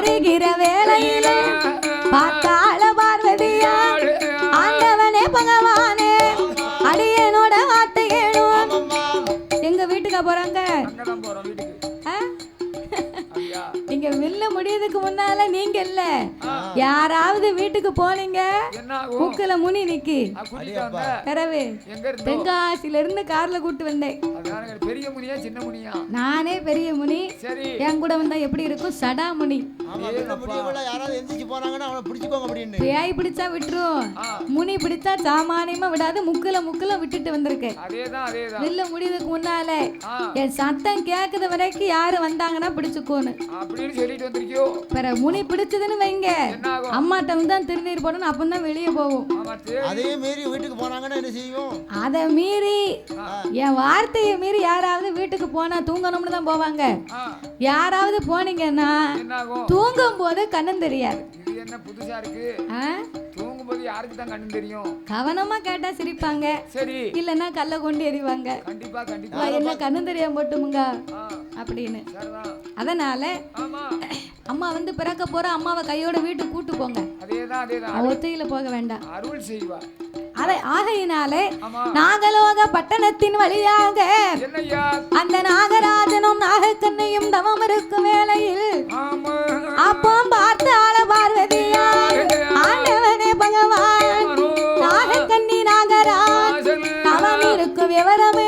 வருகிற வேலையில யாராவது வீட்டுக்கு போனீங்க? மூக்குல முனி நிக்கி. பிறவு எங்க இருந்து கார்ல கூட்டு வந்தேன். பெரிய முனியா சின்ன முனியா? நானே பெரிய முனி. சரி. என் கூட வந்தா எப்படி இருக்கும்? பிடிச்சுக்கோங்க அப்படின்னு. பேய் பிடிச்சா விட்டுரும். முனி பிடிச்சா சாமானியமா விடாது. முக்குல முக்குல விட்டுட்டு வந்திருக்கேன். அதேதான் அதேதான். வில்ல முடியதுக்கு முன்னால. என் சத்தம் கேக்குது வரைக்கும் யாரு வந்தாங்கன்னா பிடிச்சுக்கோன்னு. பிற முனி பிடிச்சதுன்னு வைங்க. அம்மாட்ட தான் திருநீர் போடணும் அப்பந்தான் வெளியே போகும் ஆமா சரி அதே மீறி வீட்டுக்கு போனாங்கன்னா என்ன செய்யும் அதை மீறி என் வார்த்தையை மீறி யாராவது வீட்டுக்கு போனா தூங்கணும்னு தான் போவாங்க. யாராவது போனீங்கன்னா என்ன ஆகும் தூங்கும் போது கண்ணும் தெரியாது. இது என்ன புதுசா இருக்கு? தூங்கும்போது யாருக்கு தான் கண்ணு தெரியும்? கவனமா கேட்டா சிரிப்பாங்க. சரி. இல்லைன்னா கல்ல கொண்டு எறிவாங்க. கண்டிப்பா கண்டிப்பா. என்ன கண்ணும் தெரியாம போட்டுமுங்க. அப்படின்னு. அதனால அம்மா வந்து பிறக்க போற அம்மாவை கையோட வீட்டுக்கு கூட்டு போங்க. அதேதான் அதேதான். ஒத்தையில போக வேண்டாம். அருள் செய்வா. அதை ஆகையினாலே நாகலோக பட்டணத்தின் வழியாக அந்த நாகராஜனும் நாகக்கண்ணையும் தவம் இருக்கும் வேளையில் அப்போ பார்த்து ஆள பார்வதியா ஆண்டவனே பகவான் நாகக்கண்ணி நாகராஜ். தவம் இருக்கும் விவரமே.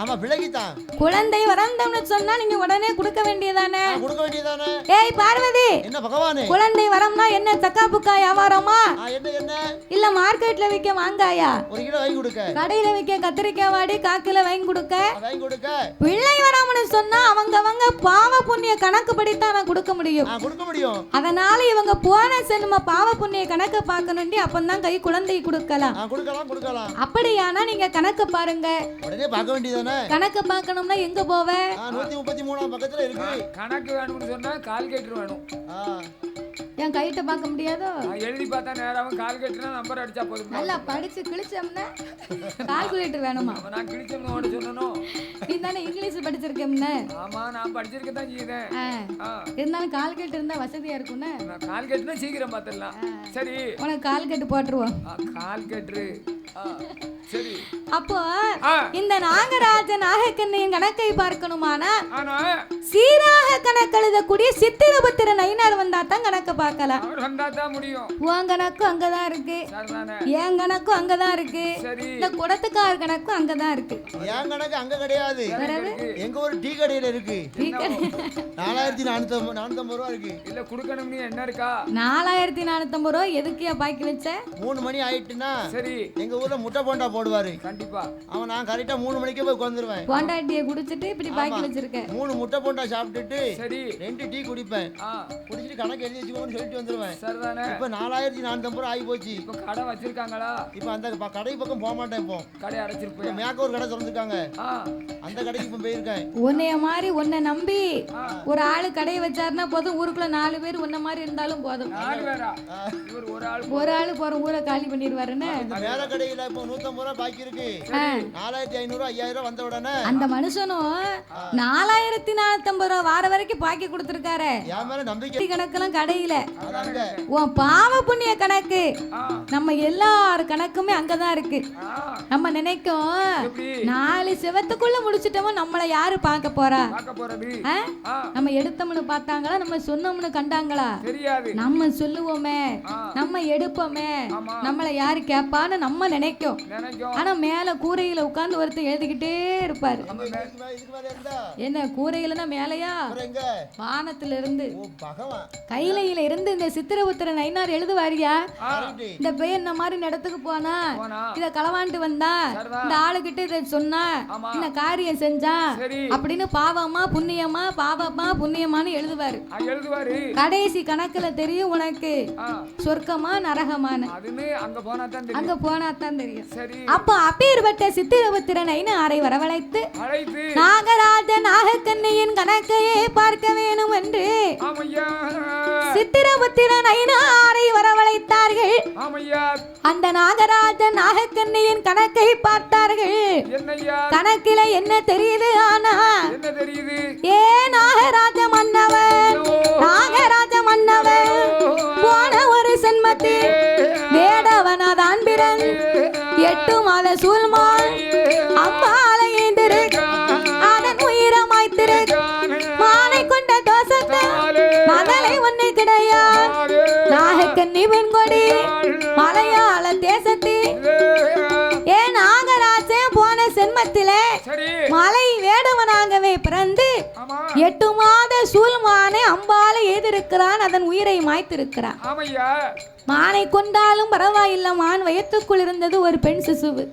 ஆமா பிள்ளைக்குத்தான் குழந்தை வரந்தம்னு சொன்னா நீங்க உடனே கொடுக்க வேண்டியதானே? கொடுக்க வேண்டியதானே? ஏய் பார்வதி! என்ன பகவானே? குழந்தை வரம்னா என்ன சக்கா புக்கா வியாபாரமா? என்ன என்ன? இல்ல மார்க்கெட்ல விக்க மாங்காயா? ஒரு கிலோ வாங்கி கொடுக்க. கடையில விக்க கத்திரிக்காய் வாடி காக்கில வாங்கி கொடுக்க. வாங்கி கொடுக்க. பிள்ளை வராமனு சொன்னா அவங்க அவங்க பாவ புண்ணிய கணக்குப்படித்தான் நான் கொடுக்க முடியும். கொடுக்க முடியும். அதனால இவங்க போன சென்ம பாவ புண்ணிய கணக்கு பார்க்கணுண்டி அப்பந்தான் கை குழந்தை கொடுக்கலாம். கொடுக்கலாம் கொடுக்கலாம். அப்படியானா நீங்க கணக்கு பாருங்க. உடனே பார்க்க வேண்டியதானே? கணக்கு பார்க்கணும்னா எங்க போவ? ஆ, நூத்தி முப்பத்தி மூணாம் பக்கத்துல இருக்கு. கணக்கு வேணும்னு சொன்னா கால்குலேட்டர் வேணும். ஆ, என் கைட்ட பார்க்க முடியாதோ? நான் எழுதி பார்த்தா நேரம் கால்குலேட்டர்னா நம்பர் அடிச்சா போதும். நல்லா படிச்சு கிழிச்சோம்னா கால்குலேட்டர் வேணுமா? நான் கிழிச்சோம்னு உன்கிட்ட சொன்னனும் நீ தானே இங்கிலீஷ் படிச்சிருக்கேம்னு. ஆமா நான் படிச்சிருக்க தான் ஆ, இருந்தாலும் கால்குலேட்டர் இருந்தா வசதியா இருக்கும்னு? நான் கால்குலேட்டர்னா சீக்கிரம் பார்த்துடலாம் சரி. உனக்கு கால்குலேட்டர் போட்டுருவோம். கால்குலேட்டரு அப்போ இந்த நாகராஜ நாகக்கண்ணையின் கணக்கை பார்க்கணுமானா ஆனா சீராக கணக்கெழுதக்கூடிய சித்திரபுத்திர நயினார் வந்தா தான் கணக்கு பார்க்கலாம். உன் கணக்கும் அங்கதான் இருக்கு. என் கணக்கும் அங்கதான் இருக்கு. சரி. இந்த குடத்துக்கார் கணக்கும் அங்கதான் இருக்கு. என் கணக்கு அங்க கிடையாது. எங்க ஒரு டீ கடையில இருக்கு. நாலாயிரத்தி நானூத்தி நானூத்தம்பது ரூபா இருக்கு. இல்ல குடுக்கணும்னு என்ன இருக்கா? நாலாயிரத்தி நானூத்தம்பது ரூபா எதுக்கியா பாக்கி வச்ச? மூணு மணி ஆயிட்டுன்னா சரி. எங்க ஊர்ல முட்டை போண்டா போடுவாரு. கண்டிப்பா. அவன் நான் கரெக்டா மூணு மணிக்கே போய் உட்காந்துருவேன். போண்டாட்டியை குடிச்சிட்டு இப்படி பாக்கி வச்சிருக்க மூணு முட்டை போண்டா சாப்பிட்டுட்டு சரி. ரெண்டு டீ குடிப்பேன். குடிச்சிட்டு கணக்கு எழுதி வச்சுக்கோன்னு சொல்லிட்டு வந்துருவேன். சரிதானே? இப்ப நாலாயிரத்தி நானூத்தம்பது ரூபா ஆகி போச்சு. இப்ப கடை வச்சிருக்காங்களா? இப்ப அந்த கடை பக்கம் போக மாட்டேன் இப்போ. கடை அடைச்சிருப்பேன் மேக்க ஒரு கடை திறந்துருக்காங்க. அந்த கடைக்கு இப்ப போயிருக்கேன். உன்னைய மாதிரி உன்னை நம்பி. ஒரு ஆளு கடையை வச்சாருன்னா போதும். ஊருக்குள்ள நாலு பேர் உன்ன மாதிரி இருந்தாலும் போதும். ஒரு ஆள் ஒரு ஆளு போற ஊரை காலி பண்ணிடுவாருன்னு. இந்த மேல கடையில இப்போ நூத்தம்பது ரூபா பாக்கி இருக்கு. நாலாயிரத்தி ஐநூறு ஐயாயிரம் ரூபா வந்த உடனே. அந்த மனுஷனும் நாலாயிரத்தி நானூத்தம்பது ரூபா வார வரைக்கும் பாக்கி கொடுத்துருக்காரு. என் மேல நம்பிக்கை. கணக்கெல்லாம் கடையில. உன் பாவ புண்ணிய கணக்கு. நம்ம எல்லார் கணக்குமே அங்கதான் இருக்கு. நம்ம நினைக்கும் நாலு செவத்துக்குள்ள முடிச்சிட்டோமோ நம்மளை யாரு பார்க்க போறா? நம்ம எடுத்தோம்னு பார்த்தாங்களா நம்ம சொன்னோம்னு கண்டாங்களா? தெரியாது. நம்ம சொல்லுவோமே நம்ம எடுப்போமே நம்மளை யாரு கேட்பான்னு நம்ம நினைக்கும். ஆனா மேல கூரையில உட்கார்ந்து ஒருத்தர் எழுதிக்கிட்டே இருப்பாரு. என்ன கூரையிலனா மேலையா? வானத்துல இருந்து கையிலையில இருந்து இந்த சித்திரபுத்திர நைனார் எழுதுவாரியா. இந்த பையன் இந்த மாதிரி இடத்துக்கு போனா? இத களவாண்டு வந்தா. இந்த ஆளுகிட்ட இதை சொன்னா. இந்த காரியம் செஞ்சா? அப்படின்னு பாவமா புண்ணியமா பாவமா புண்ணியமான்னு எழுதுவாரு. கடைசி கணக்குல தெரியும் உனக்கு. சொர்க்கமா நரகமான்னு. அதுன்னு அங்க போனா தான் தான் தெரியும். அப்ப அப்பேற்பட்ட சித்திரபுத்திரன் ஐநாரை வரவழைத்து நாகராஜ நாகக்கண்ணியின் கணக்கையே பார்க்க வேணும் என்று சித்திரபுத்திரன் ஐநாரை வரவழைத்தார்கள். அந்த நாகராஜ நாகக்கண்ணியின் கணக்கை பார்த்தார்கள். கணக்கில என்ன தெரியுது ஆனா ஏ நாகராஜ மன்னவன் நாகராஜ மன்னவன் எட்டு மாத சூழ்மாள் அம்பாலை எதிர்க்கிறான் அதன் உயிரை மாய்த்திருக்கிறான். ஆமையா? மானை கொண்டாலும் பரவாயில்ல மான் வயத்துக்குள் இருந்தது ஒரு பெண் சிசுவு.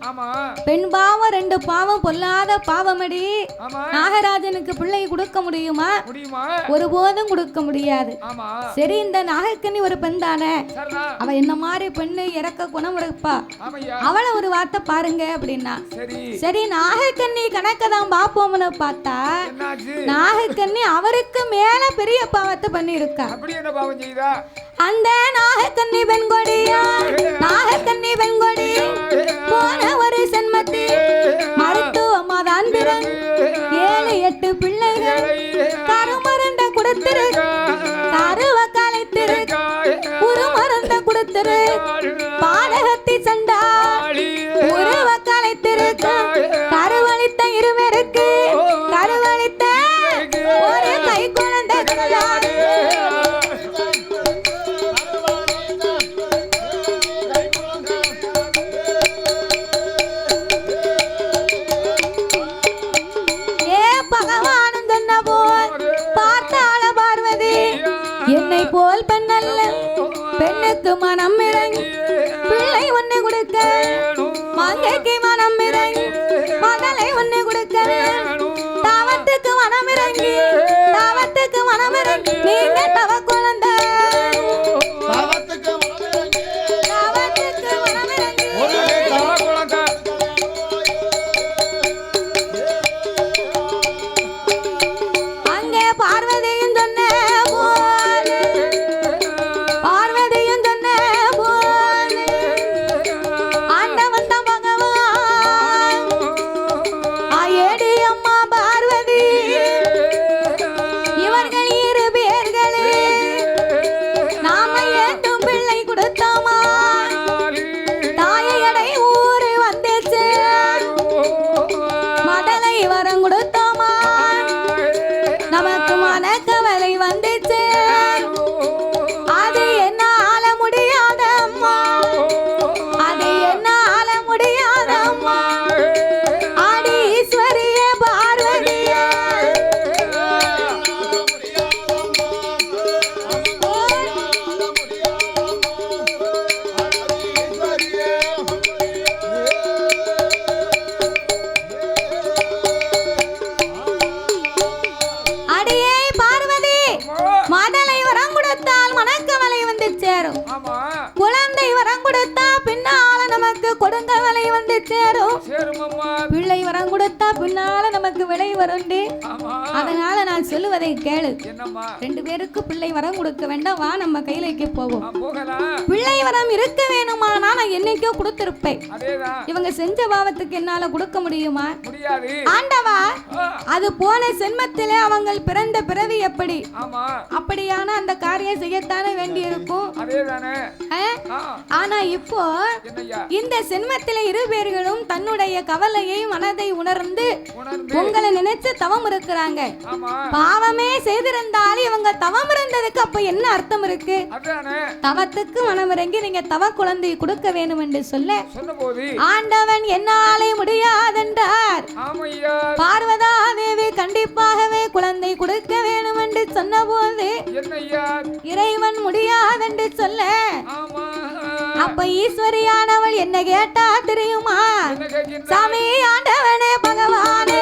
பெண் பாவம் ரெண்டு பாவம் பொல்லாத பாவமடி. நாகராஜனுக்கு பிள்ளை கொடுக்க முடியுமா? ஒருபோதும் கொடுக்க முடியாது. சரி இந்த நாகக்கண்ணி ஒரு பெண் தானே அவ என்ன மாதிரி பெண்ணு இறக்க குணம் இருப்பா? அவளை ஒரு வார்த்தை பாருங்க அப்படின்னா. சரி. நாகக்கண்ணி கணக்கை தான் பார்ப்போம்னு பார்த்தா நாகக்கண்ணி அவருக்கு மேல பெரிய பாவத்தை பண்ணியிருக்கா அப்படி என்ன பாவம் செய்தா அந்த நாகக்கண்ணி பெண்கொடியா நாகக்கண்ணி பெண்கொடி போன ஒரு சென்மத்தில் மருத்துவமா தான் பிறந்து ஏழு எட்டு பிள்ளைகள் கருமருந்த கொடுத்திரு கருவ கலைத்திரு ஒரு மருந்த கொடுத்திரு பாடகத்தி சண்டா உருவ கலைத்திருக்க கருவளித்த இருவருக்கு பேருக்கு பிள்ளை வரம் கொடுக்க வேண்டாம். வா நம்ம கையிலைக்கு போவோம். பிள்ளை வரம் இருக்க வேணுமானா நான் என்னைக்கோ கொடுத்திருப்பேன். இவங்க செஞ்ச பாவத்துக்கு என்னால கொடுக்க முடியுமா? ஆண்டவா அது போன சென்மத்திலே அவங்க பிறந்த பிறவி எப்படி? அப்படியான அந்த காரியம் செய்யத்தானே வேண்டி இருக்கும் ஆனா இப்போ இந்த சென்மத்திலே இரு பேர்களும் தன்னுடைய கவலையை மனதை உணர்ந்து உங்களை நினைச்சு தவம் இருக்கிறாங்க. பாவமே செய்திருந்தாலும் இவங்க தவம் இருந்ததுக்கு அப்ப என்ன அர்த்தம் இருக்கு? தவத்துக்கு மனமிறங்கி நீங்க தவ குழந்தை கொடுக்க வேண்டும் என்று சொல்ல ஆண்டவன் என்னாலே முடியாதென்றார். பார்வதா தேவி கண்டிப்பாகவே குழந்தை கொடுக்க வேண்டும் என்று சொன்னபோது என்னய்யா இறைவன் முடியாதென்று சொல்ல அப்ப ஈஸ்வரியானவள் என்ன கேட்டா தெரியுமா? சாமி ஆண்டவனே பகவானே.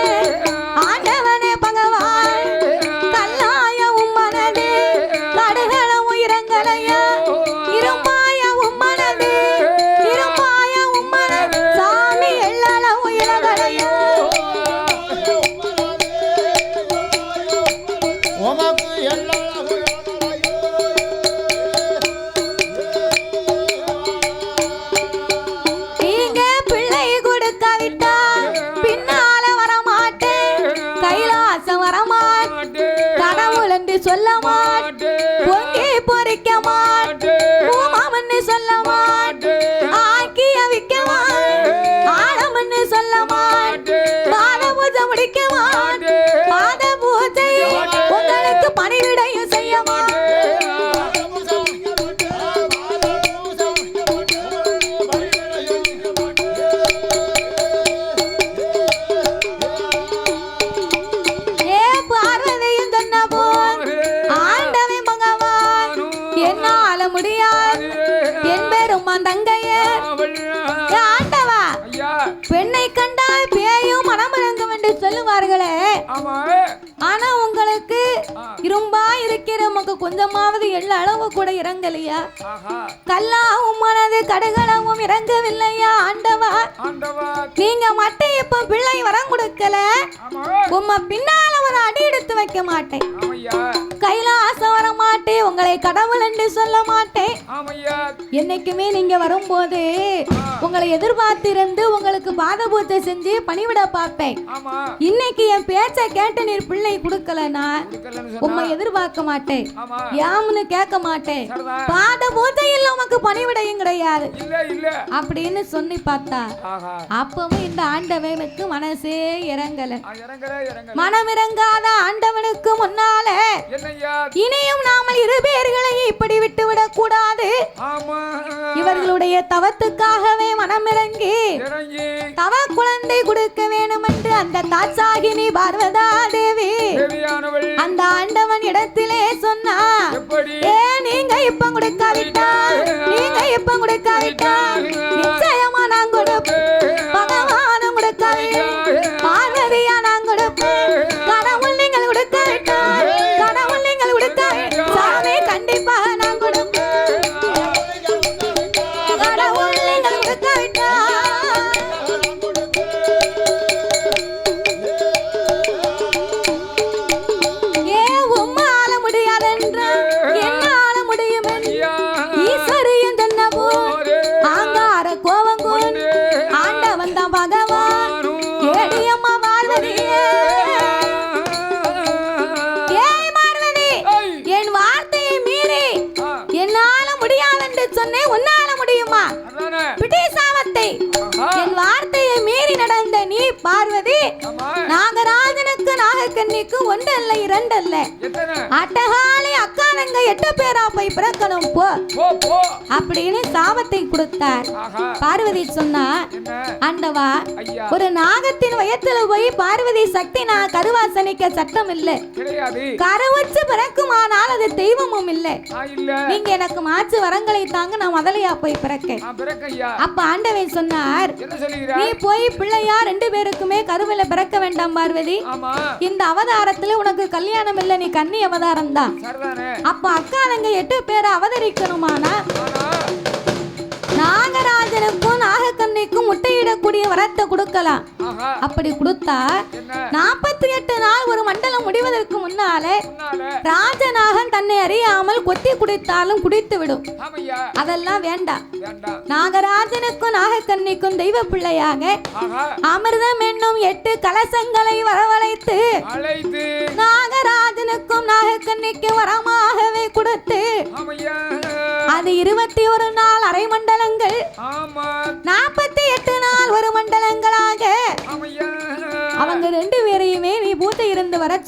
முடியாது. என் பேரும் தங்கையர் ஏ ஆண்டவா. பெண்ணை கண்டால் பேயும் மனமிறங்கும் என்று சொல்லுவார்களே. இரும்பா இருக்கிற உமக்கு கொஞ்சமாவது எள்ள அளவு கூட இறங்கலையா? கல்லாவும் மனது கடுகளவும் இறங்கவில்லையா ஆண்டவா? நீங்க மட்டும் இப்ப பிள்ளை வரம் கொடுக்கல. உம்ம பின்னால ஒரு அடி எடுத்து வைக்க மாட்டேன். கைலாசம் வர மாட்டேன் உங்களை கடவுள் என்று சொல்ல மாட்டேன். என்னைக்குமே நீங்க வரும்போது உங்களை எதிர்பார்த்திருந்து உங்களுக்கு பாத பூஜை செஞ்சு பணிவிட பார்ப்பேன். இன்னைக்கு என் பேச்சை கேட்டு நீர் பிள்ளை கொடுக்கலனா கொடுக்கலன்னு உம்மை எதிர்பார்க்க மாட்டேன். ஆமா. யாமுன்னு கேட்க மாட்டேன். பாத பூஜையில் உமக்கு பணிவிடையும் கிடையாது. அப்படின்னு சொல்லி பார்த்தா அப்பவும் இந்த ஆண்டவனுக்கு மனசே இறங்கல. மனம் இறங்காத ஆண்டவனுக்கு முன்னால இனியும் நாமல் இரு பேர்களை இப்படி விட்டு விடக் கூடாது இவர்களுடைய தவத்துக்காகவே மனமிறங்கி இறங்கி. தவ குழந்தை கொடுக்க வேணும் என்று அந்த தாட்சாகினி பார்வதா தேவி அந்த ஆண்டவன் இடத்திலே சொன்னா ஏ நீங்க இப்ப கொடுக்காவிட்டா நீங்க இப்ப கொடுக்காவிட்டா அட்டகாலி அக்கானங்க எட்டு பேரா போய் பிறக்கணும் போ. அப்படின்னு சாபத்தை கொடுத்தார். பார்வதி சொன்னா ஆண்டவா ஐயா. ஒரு நாகத்தின் வயத்துல போய் பார்வதி சக்தி நான் கருவாசனிக்க சட்டம் இல்ல கருவச்சு அது தெய்வமும் இல்ல. நீங்க எனக்கு மாற்று வரங்களை தாங்க நான் முதலையா போய் பிறக்க அப்ப ஆண்டவன் சொன்னார் நீ போய் பிள்ளையா ரெண்டு பேருக்குமே கருவில பிறக்க வேண்டாம் பார்வதி. இந்த அவதாரத்துல உனக்கு கல்யாணம் இல்ல நீ கன்னி அவதாரம் தான். அப்ப அக்காலங்க எட்டு பேரை அவதரிக்கணுமானா? நாகராஜனுக்கும் நாகக்கண்ணிக்கும் முட்டையிடக்கூடிய வரத்தை கொடுக்கலாம். அப்படி கொடுத்தா நாற்பத்தி எட்டு நாள் ஒரு மண்டலம் முடிவதற்கு முன்னாலே ராஜநாகன் தன்னை அறியாமல் கொத்தி குடித்தாலும் குடித்து விடும் அதெல்லாம் வேண்டாம். நாகராஜனுக்கும் நாகக்கன்னிக்கும் தெய்வ பிள்ளையாக அமிர்தம் என்னும் எட்டு கலசங்களை வரவழைத்து நாகராஜனுக்கும் நாகக்கன்னிக்கு வரமாகவே கொடுத்து அது இருபத்தி ஒரு நாள்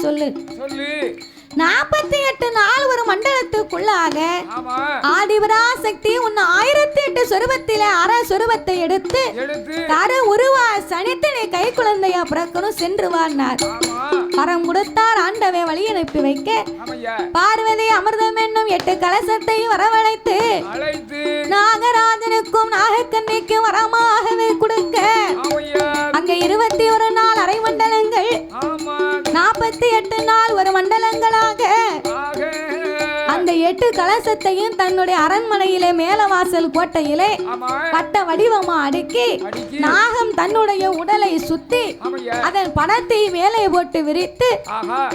சொல்லு. சொல்லு. நாற்பத்தி எட்டு நாள் ஒரு மண்டலத்துக்குள்ளாக ஆதிபராசக்தி உன் ஆயிரத்தி எட்டு சொருபத்திலே அற சொருபத்தை எடுத்து தர உருவா சனித்து நீ கை குழந்தையா பிறக்கணும் சென்று வாழ்னார். வரம் கொடுத்தார் ஆண்டவை வழி அனுப்பி வைக்க. பார்வதி அமிர்தம் என்னும் எட்டு கலசத்தை வரவழைத்து நாகராஜனுக்கும் நாகக்கண்ணிக்கும் வரமாகவே கொடுக்க. அங்க இருபத்தி ஒரு நாள் அரை மண்டலங்கள் நாற்பத்தி எட்டு நாள் ஒரு மண்டலங்களாக. எட்டு கலசத்தையும் தன்னுடைய அரண்மனையிலே மேலவாசல் கோட்டையிலே வட்ட வடிவமா அடுக்கி நாகம் தன்னுடைய உடலை சுத்தி அதன் பணத்தை மேலே போட்டு விரித்து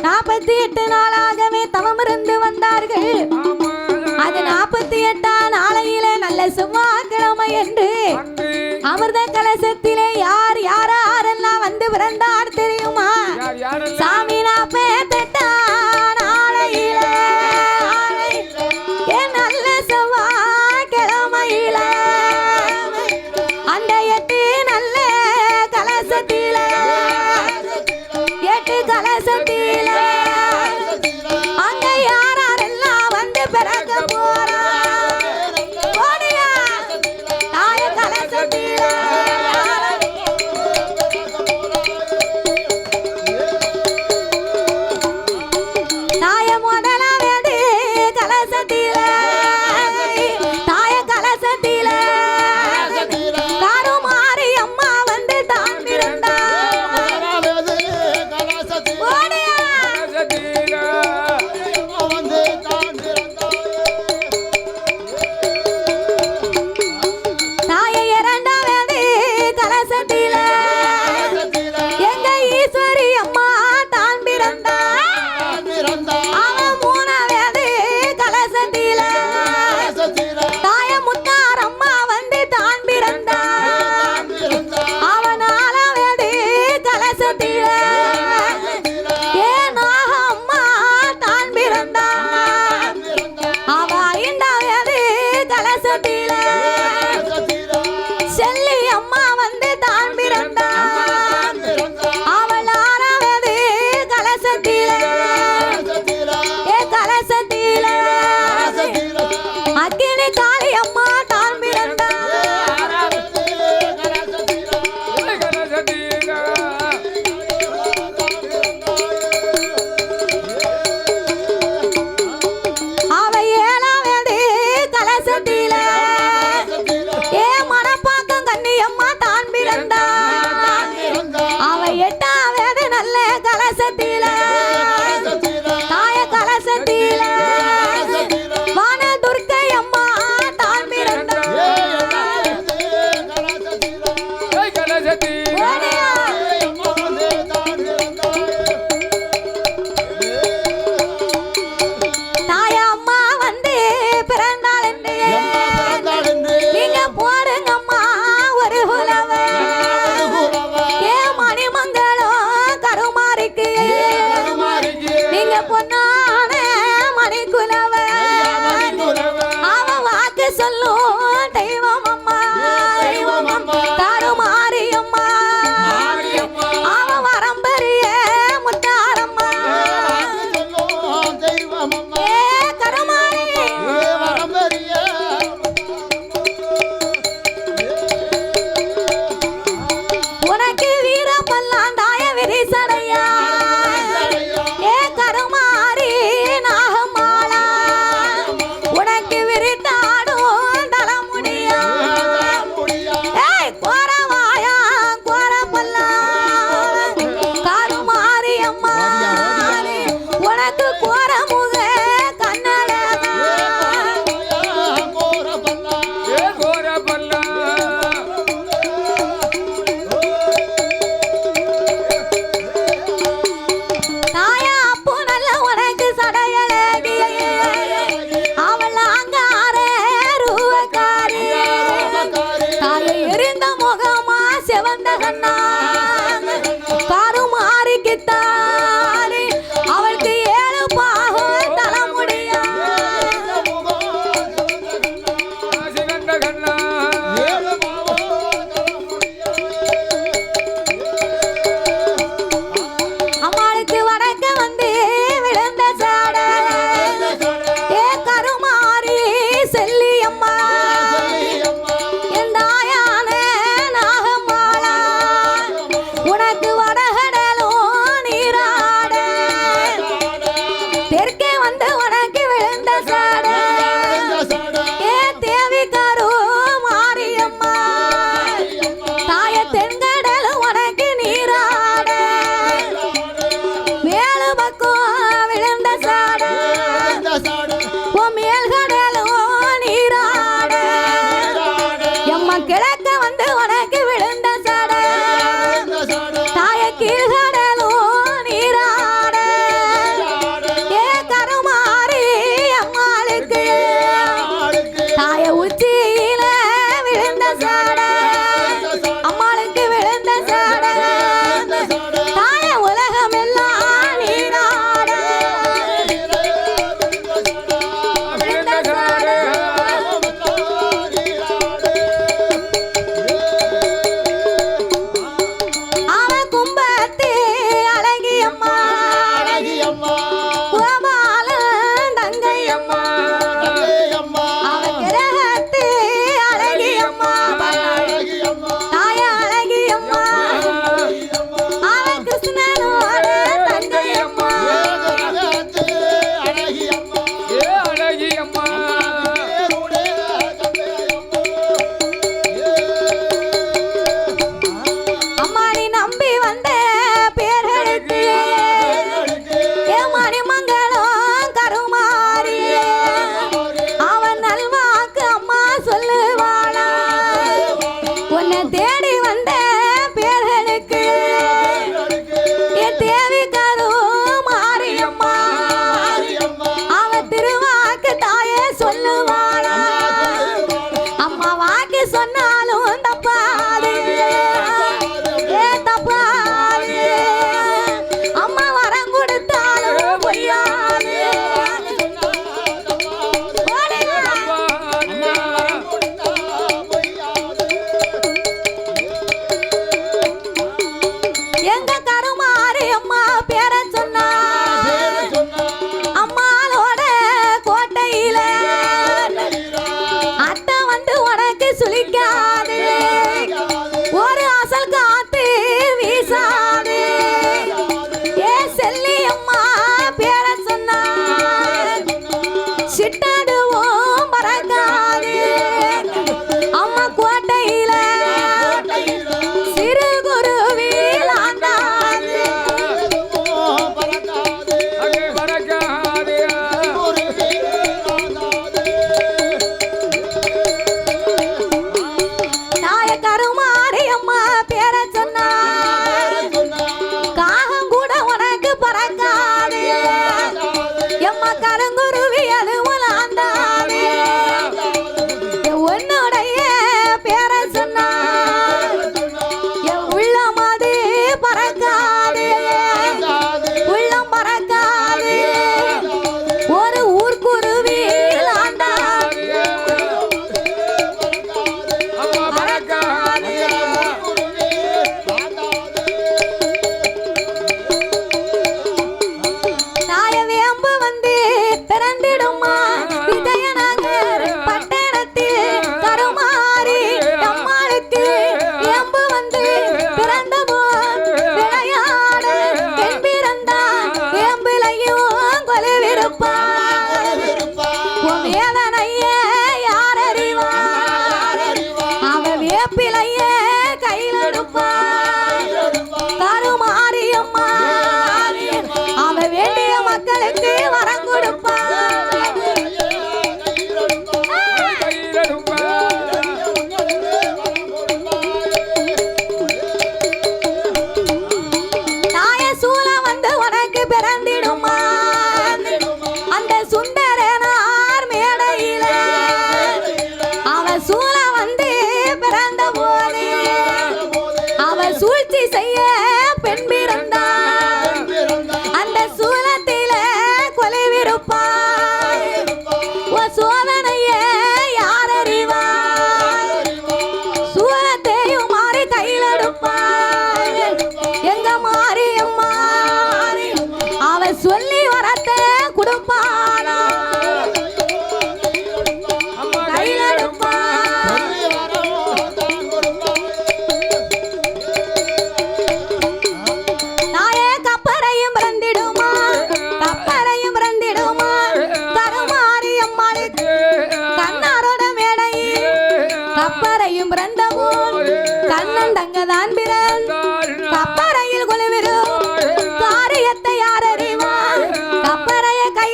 நாற்பத்தி எட்டு நாளாகவே தவமிருந்து வந்தார்கள். அது நாற்பத்தி எட்டாம் நாளையிலே நல்ல செவ்வாய்க்கிழமை என்று அமிர்த கலசத்திலே யார் யாரெல்லாம்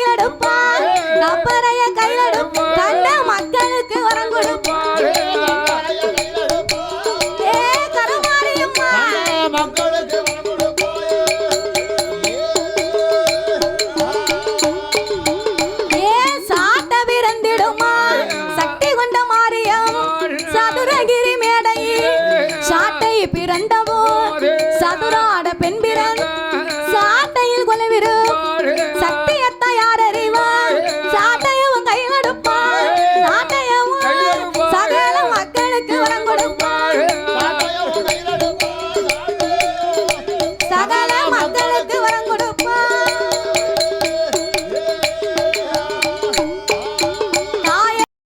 எடுப்பா